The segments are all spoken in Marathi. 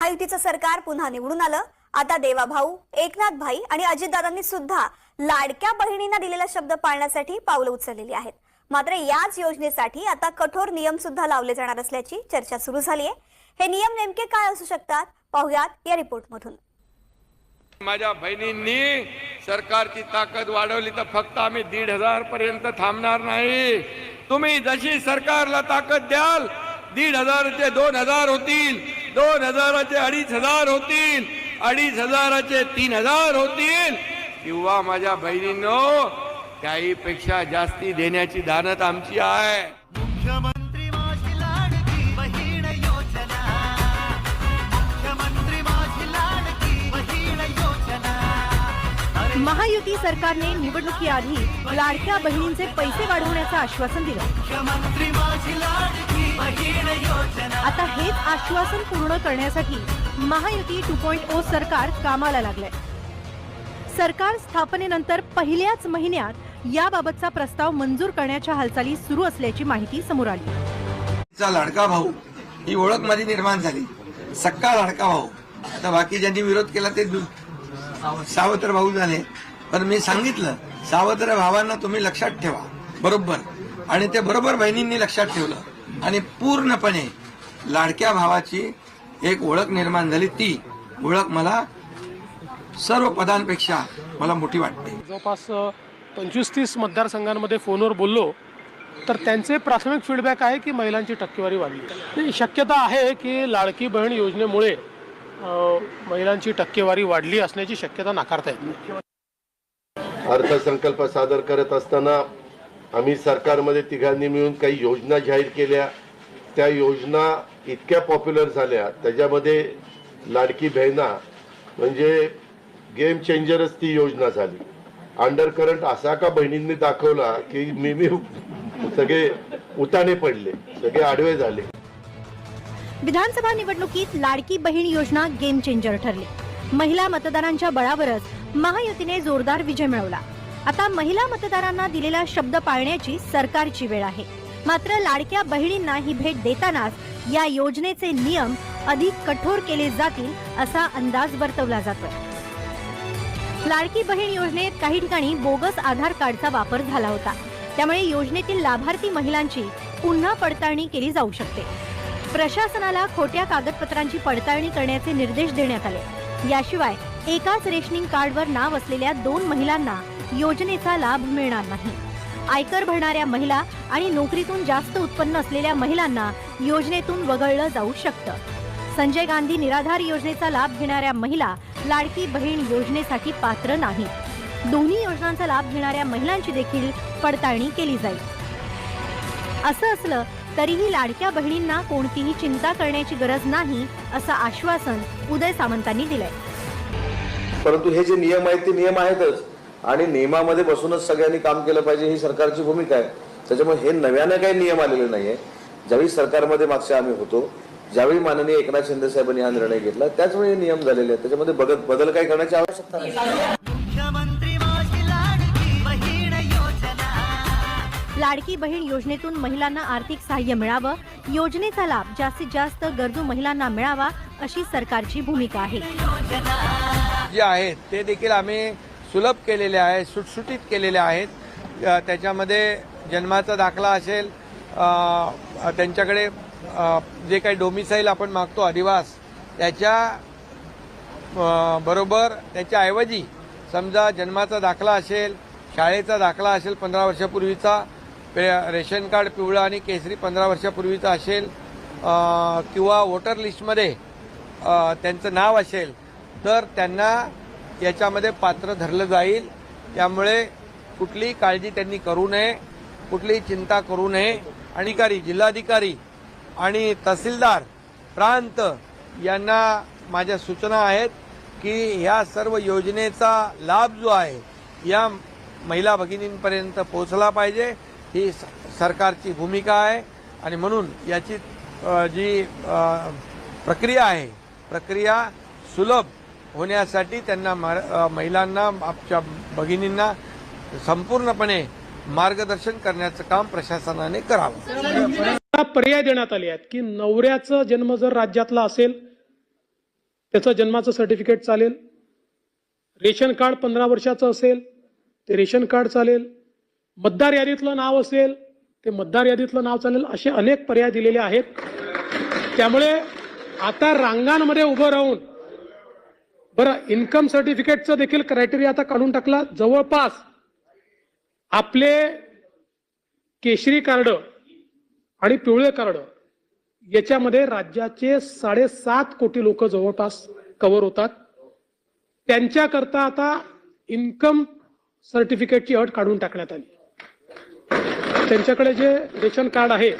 महायुतीचं सरकार पुन्हा निवडून आलं. आता देवाभाऊ एकनाथ भाई आणि अजितदादांनी सुद्धा लाडक्या बहिणींना दिलेला शब्द पाळण्यासाठी पावलं उचललेली आहेत. मात्र याच योजनेसाठी आता कठोर नियम सुद्धा लावले जाणार असल्याची चर्चा सुरू झाली आहे हे नियम नेमके काय असू शकतात? पाहुयात या रिपोर्ट मधून माझ्या बहिणींनी सरकारची ताकद वाढवली तर फक्त आम्ही दीड हजार पर्यंत थांबणार नाही. तुम्ही जशी सरकारला ताकद द्याल दीड हजार ते दोन हजार होतील. दोन हजाराचे अडीच हजार होतील. अडीच हजाराचे तीन हजार होतील. किंवा माझ्या बहिणींनो त्याहीपेक्षा जास्ती देण्याची दानत आमची आहे. मुख्यमंत्री माझी लाडकी बहीण योजना. मुख्यमंत्री माझी लाडकी बहीण योजना. महायुती सरकारने निवडणुकीआधी लाडक्या बहिणींचे पैसे वाढवण्याचं आश्वासन दिलं. मुख्यमंत्री माझी लाडकी बहीण योजना आता हेच आश्वासन पूर्ण करण्यासाठी महायुती टू पॉइंट ओ सरकार कामाला लागलंय. सरकार स्थापनेनंतर पहिल्याच महिन्यात याबाबतचा प्रस्ताव मंजूर करण्याच्या हालचाली सुरू असल्याची माहिती समोर आली. लाडका भाऊ ही ओळख माझी निर्माण झाली. सक्का लाडका भाऊ. आता बाकी ज्यांनी विरोध केला ते सावत्र भाऊ झाले. पण मी सांगितलं सावत्र भावांना तुम्ही लक्षात ठेवा. बरोबर. आणि ते बरोबर बहिणींनी लक्षात ठेवलं. आणि पूर्णपणे लाडक्या भावाची एक ओळख निर्माण झाली. ती ओळख मला सर्व पदांपेक्षा मला मोठी वाटते. जवळपास पंचवीस तीस मतदारसंघांमध्ये फोनवर बोललो तर त्यांचे प्राथमिक फीडबॅक आहे की महिलांची टक्केवारी वाढली. शक्यता आहे की लाडकी बहीण योजनेमुळे महिलांची टक्केवारी वाढली असण्याची शक्यता नाकारता येत नाही. अर्थसंकल्प सादर करत असताना आम्ही सरकारमध्ये तिघांनी मिळून काही योजना जाहीर केल्या. त्या योजना इतक्या पॉप्युलर झाल्या. त्याच्यामध्ये लाडकी बहिणा म्हणजे गेम चेंजरच ती योजना झाली. अंडर करंट असा का बहिणींनी दाखवला की मी मी सगळे उताने पडले सगळे आडवे झाले. विधानसभा निवडणुकीत लाडकी बहीण योजना गेम चेंजर ठरली. महिला मतदारांच्या बळावरच महायुतीने जोरदार विजय मिळवला. आता महिला मतदारांना दिलेला शब्द पाळण्याची सरकारची वेळ आहे. मात्र लाडक्या बहिणींना ही भेट देतानाच या योजनेचे नियम अधिक कठोर केले जातील असा अंदाज वर्तवला जातो. लाडकी बहीण योजनेत काही ठिकाणी बोगस आधार कार्डचा वापर झाला होता. त्यामुळे योजनेतील लाभार्थी महिलांची पुन्हा पडताळणी केली जाऊ शकते. प्रशासनाला खोट्या कागदपत्रांची पडताळणी करण्याचे निर्देश देण्यात आले. याशिवाय एकाच रेशनिंग कार्डवर नाव असलेल्या दोन महिलांना योजनेचा लाभ मिळणार नाही. आयकर भरणाऱ्या महिला आणि नोकरीतून जास्त उत्पन्न असलेल्या महिलांना योजनेतून वगळलं जाऊ शकतं. संजय गांधी निराधार योजनेचा लाभ घेणाऱ्या महिला लाडकी बहीण योजनेसाठी पात्र नाही. दोन्ही योजनांचा लाभ घेणाऱ्या महिलांची देखील पडताळणी केली जाईल. असं असलं तरीही लाडक्या बहिणींना कोणतीही चिंता करण्याची गरज नाही असं आश्वासन उदय सामंतांनी दिलंय. परंतु हे जे नियम आहेत ते नियम आहेतच. आणि नियमामध्ये बसूनच सगळ्यांनी काम केलं पाहिजे ही सरकारची भूमिका आहे. त्याच्यामुळे हे नव्यानं काही नियम आलेले नाहीये. ज्यावेळी सरकारमध्ये मागच्या आम्ही होतो ज्यावेळी माननीय एकनाथ शिंदे साहेबांनी हा निर्णय घेतला त्याच वेळी हे नियम झालेले आहेत. त्याच्यामध्ये बदल बदल काही करण्याची आवश्यकता नाही. लाडकी बहीण योजना. लाडकी बहीण योजनेतून महिलांना आर्थिक सहाय्य मिळावं योजनेचा लाभ जास्तीत जास्त गरजू महिलांना मिळावा अशी सरकारची भूमिका आहे. जे आहेत ते देखील आम्ही सुलभ केलेले आहेत सुटसुटीत केलेले आहेत. त्याच्यामध्ये जन्माचा दाखला असेल त्यांच्याकडे जे काही डोमिसाईल आपण मागतो अधिवास त्याच्या बरोबर त्याच्याऐवजी समजा जन्माचा दाखला असेल शाळेचा दाखला असेल पंधरा वर्षापूर्वीचा पे- रेशन कार्ड पिवळं आणि केसरी पंधरा वर्षापूर्वीचा असेल किंवा वोटर लिस्टमध्ये त्यांचं नाव असेल तर त्यांना याच्यामध्ये पात्र धरलं जाईल. त्यामुळे कुठलीही काळजी त्यांनी करू नये कुठलीही चिंता करू नये. अधिकारी जिल्हाधिकारी आणि तहसीलदार प्रांत यांना माझ्या सूचना आहेत की ह्या सर्व योजनेचा लाभ जो आहे या महिला भगिनींपर्यंत पोहोचला पाहिजे. ही स- सरकारची भूमिका आहे आणि म्हणून याची जी प्रक्रिया आहे प्रक्रिया सुलभ होण्यासाठी त्यांना महिलांना आमच्या भगिनींना संपूर्णपणे मार्गदर्शन करण्याचं काम प्रशासनाने करावं. पर्याय देण्यात आले आहेत की नवऱ्याचा जन्म जर राज्यातला असेल त्याचं जन्माचं सर्टिफिकेट चालेल रेशन कार्ड पंधरा वर्षाचं असेल ते रेशन कार्ड चालेल मतदार यादीतलं नाव असेल ते मतदार यादीतलं नाव चालेल असे अनेक पर्याय दिलेले आहेत. त्यामुळे आता रांगांमध्ये उभं राहून बरं इन्कम सर्टिफिकेटचं देखील क्रायटेरिया आता काढून टाकला. जवळपास आपले केशरी कार्ड आणि पिवळे कार्ड याच्यामध्ये राज्याचे साडेसात कोटी लोक जवळपास कव्हर होतात. त्यांच्याकरता आता इन्कम सर्टिफिकेटची अट काढून टाकण्यात आली. त्यांच्याकडे जे रेशन कार्ड आहे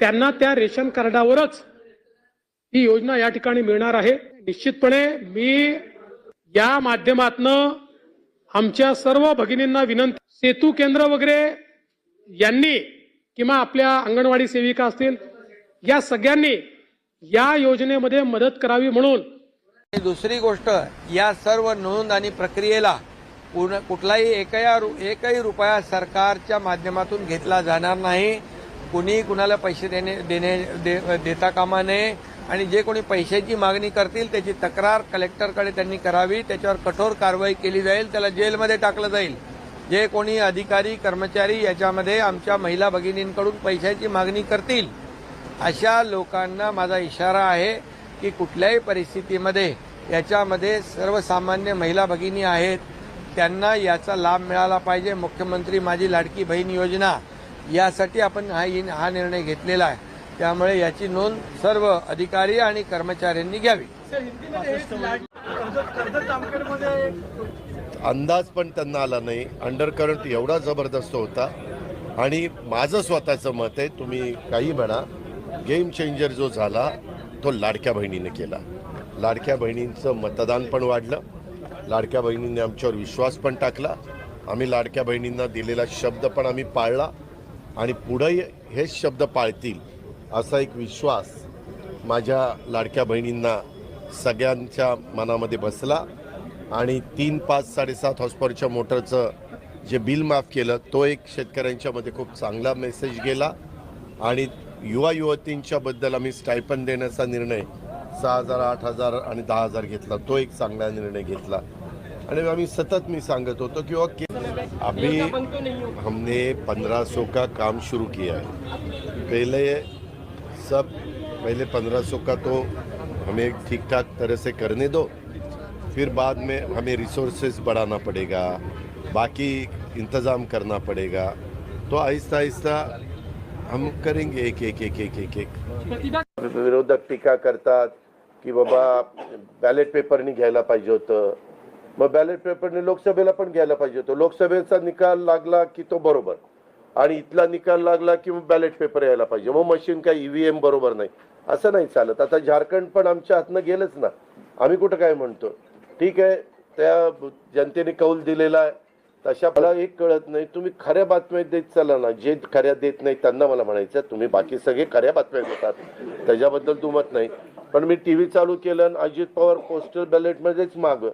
त्यांना त्या रेशन कार्डावरच ही योजना या ठिकाणी मिळणार आहे. निश्चितपणे मी या माध्यमातनं आमच्या सर्व भगिनींना विनंती सेतू केंद्र वगैरे यांनी किंवा आपल्या अंगणवाडी सेविका असतील या सगळ्यांनी या योजनेमध्ये मदत करावी म्हणून. दुसरी गोष्ट या सर्व नोंद आणि प्रक्रियेला कुठलाही एकया रु एकही रुपया सरकारच्या माध्यमातून घेतला जाणार नाही. कुणी कुणाला पैसे देणे देणे दे, देता कामा नये. आणि जे कोणी पैशाची मागणी करतील त्याची तक्रार कलेक्टरकडे त्यांनी करावी. त्याच्यावर कठोर कारवाई केली जाईल. त्याला जेलमध्ये टाकलं जाईल. जे कोणी अधिकारी कर्मचारी याच्यामध्ये आमच्या महिला भगिनींकडून पैशाची मागणी करतील अशा लोकांना माझा इशारा आहे की कुठल्याही परिस्थितीमध्ये याच्यामध्ये सर्वसामान्य महिला भगिनी आहेत. त्यांना याचा लाभ मिळाला पाहिजे. मुख्यमंत्री माझी लाडकी बहीण योजना. यासाठी आपण हा इन- हा निर्णय घेतलेला आहे. त्यामुळे याची नोंद सर्व अधिकारी आणि कर्मचाऱ्यांनी घ्यावी. अंदाज पण त्यांना आला नाही. अंडर करंट एवढा जबरदस्त होता. आणि माझं स्वतःचं मत आहे तुम्ही काही म्हणा गेम चेंजर जो झाला तो लाडक्या बहिणीने केला. लाडक्या बहिणींचं मतदान पण वाढलं. लाडक्या बहिणींनी आमच्यावर विश्वास पण टाकला. आम्ही लाडक्या बहिणींना दिलेला शब्द पण आम्ही पाळला. आणि पुढंही हेच शब्द पाळतील असा एक विश्वास माझ्या लाडक्या बहिणींना सगळ्यांच्या मनामध्ये बसला. आणि तीन पाच साडेसात हॉस्पॉरच्या मोटरचं जे बिल माफ केलं तो एक शेतकऱ्यांच्यामध्ये खूप चांगला मेसेज गेला. आणि युवा युवतींच्याबद्दल आम्ही स्टायपन देण्याचा निर्णय सहा हजार आठ हजार आणि दहा हजार घेतला. तो एक चांगला निर्णय घेतला. आणि आम्ही सतत मी सांगत होतो की ओके. अभी हमने पंद्रह सौ का काम शुरू किया है। पहले सब, पहले पंद्रह सौ का तो हमें ठीक ठाक तरह से करने दो, फिर बाद में हमें रिसोर्सेज बढ़ाना पड़ेगा, बाकी इंतज़ाम करना पड़ेगा। तो आहिस्ता आहिस्ता हम करेंगे एक एक एक एक एक एक। विरोधक टीका करतात की बाबा बॅलेट पेपरनी घ्यायला पाहिजे होतं। मग बॅलेट पेपरने लोकसभेला पण घ्यायला पाहिजे होतो. लोकसभेचा निकाल लागला की तो बरोबर. आणि इथला निकाल लागला की मग बॅलेट पेपर यायला पाहिजे. मग मशीन काय ईव्हीएम बरोबर नाही. असं नाही चालत. आता झारखंड पण आमच्या हातनं गेलंच ना. आम्ही कुठं काय म्हणतो? ठीक आहे. त्या जनतेने कौल दिलेला आहे. तशा मला एक कळत नाही. तुम्ही खऱ्या बातम्या देत चला ना. जे खऱ्या देत नाही त्यांना मला म्हणायचं तुम्ही बाकी सगळे खऱ्या बातम्या देतात. त्याच्याबद्दल दुमत नाही. पण मी टी व्ही चालू केलं आणि अजित पवार पोस्टल बॅलेटमध्येच मागं.